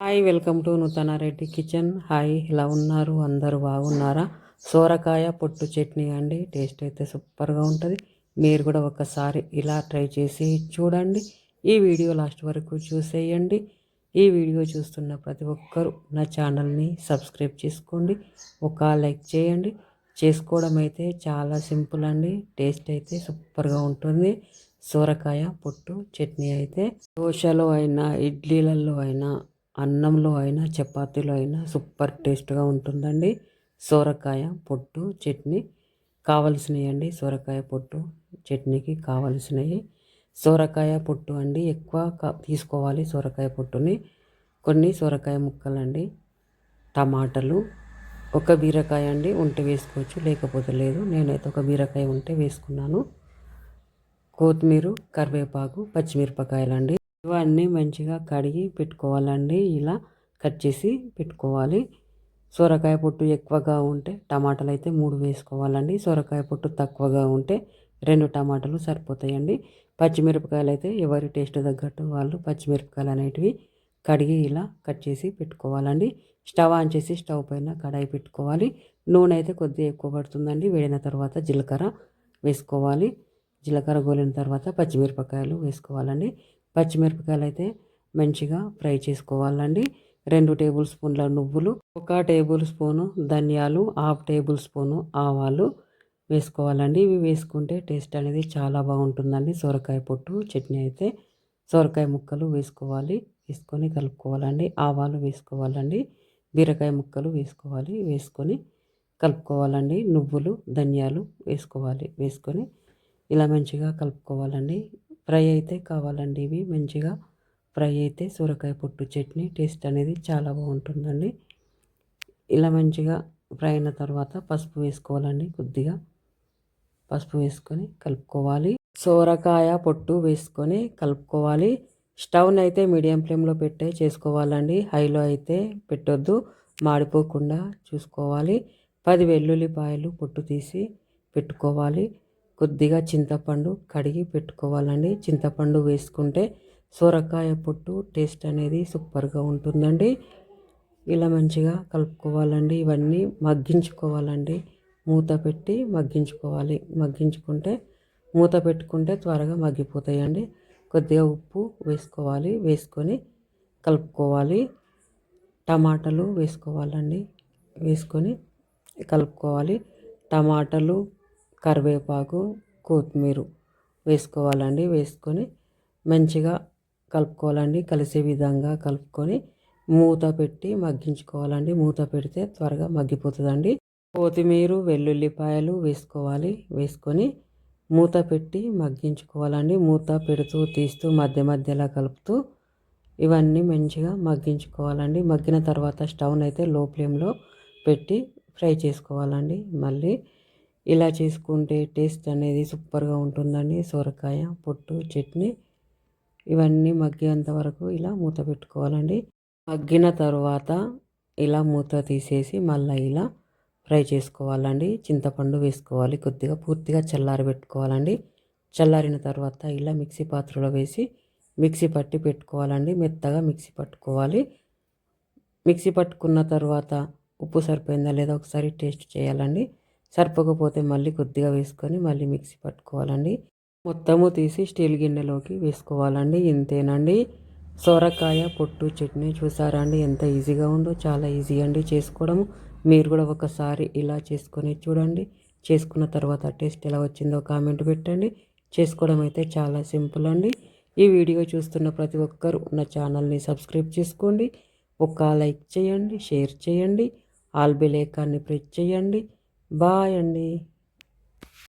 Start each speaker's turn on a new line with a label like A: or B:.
A: Hi welcome to Nuthana Reddy kitchen. Hi ఇలా ఉన్నారు? అందరూ బాగున్నారా? సోరకాయ పొట్టు చట్నీ అండి. టేస్ట్ అయితే సూపర్గా ఉంటుంది. మీరు కూడా ఒకసారి ఇలా ట్రై చేసి చూడండి. ఈ వీడియో లాస్ట్ వరకు చూసేయండి. ఈ వీడియో చూస్తున్న ప్రతి ఒక్కరూ నా ఛానల్ని సబ్స్క్రైబ్ చేసుకోండి. ఒక లైక్ చేయండి. చేసుకోవడం అయితే చాలా సింపుల్ అండి. టేస్ట్ అయితే సూపర్గా ఉంటుంది. సోరకాయ పొట్టు చట్నీ అయితే దోశలో అయినా ఇడ్లీలలో అయినా అన్నంలో అయినా చపాతీలో అయినా సూపర్ టేస్ట్గా ఉంటుందండి. సోరకాయ పొట్టు చట్నీ కావలసినవి అండి సోరకాయ పొట్టు చట్నీకి కావలసినవి సోరకాయ పొట్టు అండి ఎక్కువ తీసుకోవాలి సోరకాయ పొట్టుని. కొన్ని సొరకాయ ముక్కలండి టమాటాలు ఒక బీరకాయ అండి ఉంటే వేసుకోవచ్చు లేకపోతే లేదు. నేనైతే ఒక బీరకాయ ఉంటే వేసుకున్నాను. కొత్తిమీర కరివేపాకు పచ్చిమిరపకాయలు అండి ఇవన్నీ మంచిగా కడిగి పెట్టుకోవాలండి. ఇలా కట్ చేసి పెట్టుకోవాలి. సొరకాయ పొట్టు ఎక్కువగా ఉంటే టమాటాలు అయితే మూడు వేసుకోవాలండి. సొరకాయ పొట్టు తక్కువగా ఉంటే రెండు టమాటాలు సరిపోతాయండి. పచ్చిమిరపకాయలు అయితే ఎవరి టేస్ట్ తగ్గట్టు వాళ్ళు పచ్చిమిరపకాయలు అనేటివి కడిగి ఇలా కట్ చేసి పెట్టుకోవాలండి. స్టవ్ ఆన్ చేసి స్టవ్ పైన కడాయి పెట్టుకోవాలి. నూనె అయితే కొద్దిగా ఎక్కువ పడుతుందండి. వేడిన తర్వాత జీలకర్ర వేసుకోవాలి. జీలకర్ర గోలిన తర్వాత పచ్చిమిరపకాయలు వేసుకోవాలండి. పచ్చిమిరపకాయలు అయితే మంచిగా ఫ్రై చేసుకోవాలండి. రెండు టేబుల్ స్పూన్ల నువ్వులు ఒక టేబుల్ స్పూను ధనియాలు హాఫ్ టేబుల్ స్పూను ఆవాలు వేసుకోవాలండి. ఇవి వేసుకుంటే టేస్ట్ అనేది చాలా బాగుంటుందండి. సొరకాయ పొట్టు చట్నీ అయితే సొరకాయ ముక్కలు వేసుకోవాలి వేసుకొని కలుపుకోవాలండి. ఆవాలు వేసుకోవాలండి బీరకాయ ముక్కలు వేసుకోవాలి వేసుకొని కలుపుకోవాలండి. నువ్వులు ధనియాలు వేసుకోవాలి వేసుకొని ఇలా మంచిగా కలుపుకోవాలండి. ఫ్రై అయితే కావాలండి ఇవి. మంచిగా ఫ్రై అయితే సొరకాయ పొట్టు చట్నీ టేస్ట్ అనేది చాలా బాగుంటుందండి. ఇలా మంచిగా ఫ్రై అయిన తర్వాత పసుపు వేసుకోవాలండి కొద్దిగా. పసుపు వేసుకొని కలుపుకోవాలి. సోరకాయ పొట్టు వేసుకొని కలుపుకోవాలి. స్టవ్ని అయితే మీడియం ఫ్లేమ్లో పెట్టే చేసుకోవాలండి. హైలో అయితే పెట్టొద్దు. మాడిపోకుండా చూసుకోవాలి. పది వెల్లుల్లిపాయలు పొట్టు తీసి పెట్టుకోవాలి. కొద్దిగా చింతపండు కడిగి పెట్టుకోవాలండి. చింతపండు వేసుకుంటే సొరకాయ పొట్టు టేస్ట్ అనేది సూపర్గా ఉంటుందండి. ఇలా మంచిగా కలుపుకోవాలండి. ఇవన్నీ మగ్గించుకోవాలండి. మూత పెట్టి మగ్గించుకోవాలి. మగ్గించుకుంటే మూత పెట్టుకుంటే త్వరగా మగ్గిపోతాయండి. కొద్దిగా ఉప్పు వేసుకోవాలి. వేసుకొని కలుపుకోవాలి. టమాటాలు వేసుకోవాలండి. వేసుకొని కలుపుకోవాలి. టమాటాలు కరివేపాకు కొత్తిమీర వేసుకోవాలండి. వేసుకొని మంచిగా కలుపుకోవాలండి. కలిసే విధంగా కలుపుకొని మూత పెట్టి మగ్గించుకోవాలండి. మూత పెడితే త్వరగా మగ్గిపోతుందండి. కొత్తిమీర వెల్లుల్లిపాయలు వేసుకోవాలి. వేసుకొని మూత పెట్టి మగ్గించుకోవాలండి. మూత పెడుతూ తీస్తూ మధ్య మధ్యలో కలుపుతూ ఇవన్నీ మంచిగా మగ్గించుకోవాలండి. మగ్గిన తర్వాత స్టవ్ని అయితే లో ఫ్లేమ్లో పెట్టి ఫ్రై చేసుకోవాలండి. మళ్ళీ ఇలా చేసుకుంటే టేస్ట్ అనేది సూపర్గా ఉంటుందండి సొరకాయ పొట్టు చట్నీ ఇవన్నీ మగ్గేంత వరకు ఇలా మూత పెట్టుకోవాలండి. మగ్గిన తర్వాత ఇలా మూత తీసేసి మళ్ళీ ఇలా ఫ్రై చేసుకోవాలండి. చింతపండు వేసుకోవాలి కొద్దిగా పూర్తిగా చల్లారి పెట్టుకోవాలండి. చల్లారిన తర్వాత ఇలా మిక్సీ పాత్రలో వేసి మిక్సీ పట్టి పెట్టుకోవాలండి. మెత్తగా మిక్సీ పట్టుకోవాలి. మిక్సీ పట్టుకున్న తర్వాత ఉప్పు సరిపోయిందా లేదా ఒకసారి టేస్ట్ చేయాలండి. సరిపోకపోతే మళ్ళీ కొద్దిగా వేసుకొని మళ్ళీ మిక్సీ పట్టుకోవాలండి. మొత్తము తీసి స్టీల్ గిన్నెలోకి వేసుకోవాలండి. ఇంతేనండి. సొరకాయ పొట్టు చట్నీ చూసారా అండి ఎంత ఈజీగా ఉందో. చాలా ఈజీ అండి చేసుకోవడము. మీరు కూడా ఒకసారి ఇలా చేసుకొని చూడండి. చేసుకున్న తర్వాత టేస్ట్ ఎలా వచ్చిందో కామెంట్ పెట్టండి. చేసుకోవడం అయితే చాలా సింపుల్ అండి. ఈ వీడియో చూస్తున్న ప్రతి ఒక్కరు నా ఛానల్ని సబ్స్క్రైబ్ చేసుకోండి. ఒక లైక్ చేయండి షేర్ చేయండి. ఆల్ బెలేకాన్ని ప్రెస్ చేయండి. బాయ్ అండి.